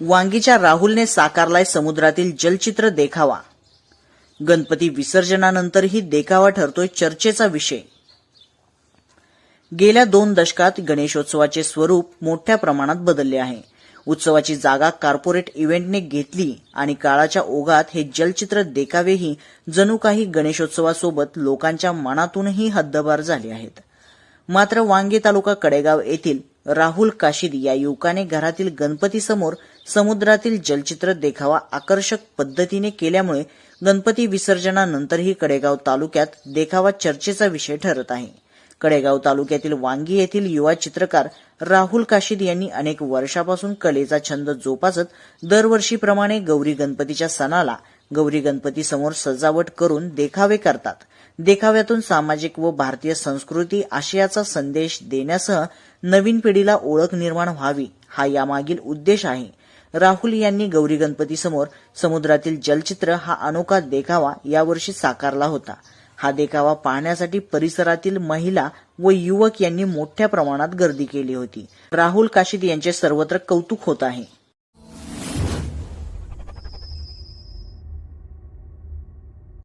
वांगीच्या राहुलने साकारलाय समुद्रातील जलचित्र देखावा. गणपती विसर्जनानंतरही देखावा ठरतोय चर्चेचा विषय. गेल्या दोन दशकात गणेशोत्सवाचे स्वरूप मोठ्या प्रमाणात बदलले आहे. उत्सवाची जागा कॉर्पोरेट इव्हेंटने घेतली आणि काळाच्या ओघात हे जलचित्र देखावेही जणू काही गणेशोत्सवासोबत लोकांच्या मनातूनही हद्दबार झाले आहेत. मात्र वांगी तालुका कडेगाव येथील राहुल काशीद या युवकाने घरातील गणपतीसमोर समुद्रातील जलचित्र देखावा आकर्षक पद्धतीने केल्यामुळे गणपती विसर्जनानंतरही कडेगाव तालुक्यात देखावा चर्चेचा विषय ठरत आहे. कडेगाव तालुक्यातील वांगी येथील युवा चित्रकार राहुल काशीद यांनी अनेक वर्षापासून कलेचा छंद जोपासत दरवर्षीप्रमाणे गौरी गणपतीच्या सणाला गौरी गणपती समोर सजावट करून देखावे करतात. देखाव्यातून सामाजिक व भारतीय संस्कृती आशयाचा संदेश देण्यासह नवीन पिढीला ओळख निर्माण व्हावी हा यामागील उद्देश आहे. राहुल यांनी गौरी गणपती समोर समुद्रातील जलचित्र हा अनोखा देखावा यावर्षी साकारला होता. हा देखावा पाहण्यासाठी परिसरातील महिला व युवक यांनी मोठ्या प्रमाणात गर्दी केली होती. राहुल काशीद यांचे सर्वत्र कौतुक होत आहे.